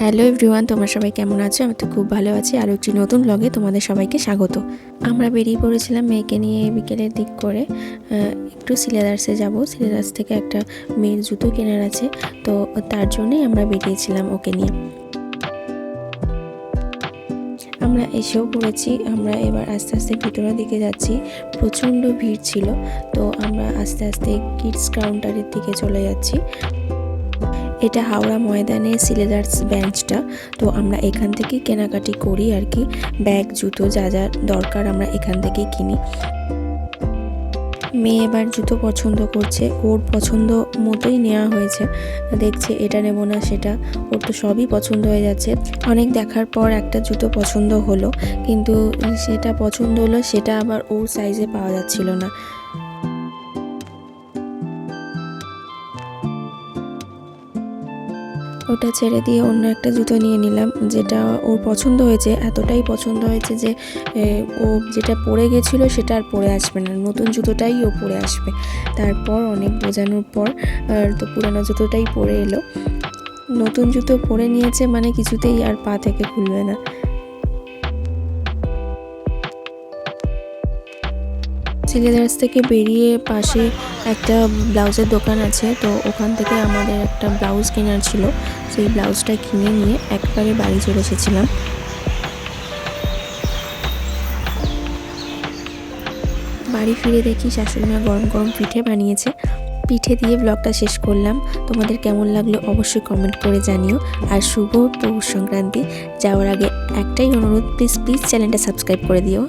Hello everyone তোমরা সবাই কেমন আছো? আমি তো খুব ভালো আছি। আর একটি নতুন ব্লগে তোমাদের সবাইকে স্বাগত। আমরা বেরিয়ে পড়েছিলাম মেয়েকে নিয়ে বিকেলের দিক করে। একটু সিলেদার্সে যাব। সিলেদার্স থেকে একটা মেয়ের জুতো কেনার আছে। তো তার জন্যই আমরা বেরিয়েছিলাম ওকে নিয়ে। আমরা এসেও পড়েছি। আমরা এবার আস্তে আস্তে ভিতরের দিকে যাচ্ছি। প্রচণ্ড ভিড় ছিল। তো আমরা আস্তে আস্তে কিডস কাউন্টারের দিকে চলে যাচ্ছি। এটা হাওড়া ময়দানে সিলেদার্স বেঞ্চটা। তো আমরা এখান থেকেই কেনাকাটি করি আর কি। ব্যাগ, জুতো যা যা দরকার আমরা এখান থেকেই কিনি। মেয়ে এবার জুতো পছন্দ করছে। ওর পছন্দ মতোই নেওয়া হয়েছে। দেখছে এটা নেব না, সেটা। ওর তো সবই পছন্দ হয়ে যাচ্ছে। অনেক দেখার পর একটা জুতো পছন্দ হলো। কিন্তু সেটা পছন্দ হলো, সেটা আবার ওর সাইজে পাওয়া যাচ্ছিল না। ওটা ছেড়ে দিয়ে অন্য একটা জুতো নিয়ে নিলাম। যেটা ওর পছন্দ হয়েছে, এতটাই পছন্দ হয়েছে যে ও যেটা পরে গেছিল সেটা আর পরে আসবে না। নতুন জুতোটাই ও পরে আসবে। তারপর অনেক বোঝানোর পর তো পুরানো জুতোটাই পরে এলো। নতুন জুতো পরে নিয়েছে মানে কিছুতেই আর পা থেকে খুলবে না। সিলেদার্স থেকে বেরিয়ে পাশে একটা ব্লাউজের দোকান আছে। তো ওখান থেকে আমাদের একটা ব্লাউজ কেনার ছিল। সেই ব্লাউজটা কিনে নিয়ে একবারে বাড়ি চলে এসেছিলাম। বাড়ি ফিরে দেখি শাশুড়ি মা গরম গরম পিঠে বানিয়েছে। পিঠে দিয়ে ব্লগটা শেষ করলাম। তোমাদের কেমন লাগল অবশ্যই কমেন্ট করে জানিও। আর শুভ পৌষ সংক্রান্তি। যাওয়ার আগে একটাই অনুরোধ প্লিজ প্লিজ চ্যানেলটা সাবস্ক্রাইব করে দিও।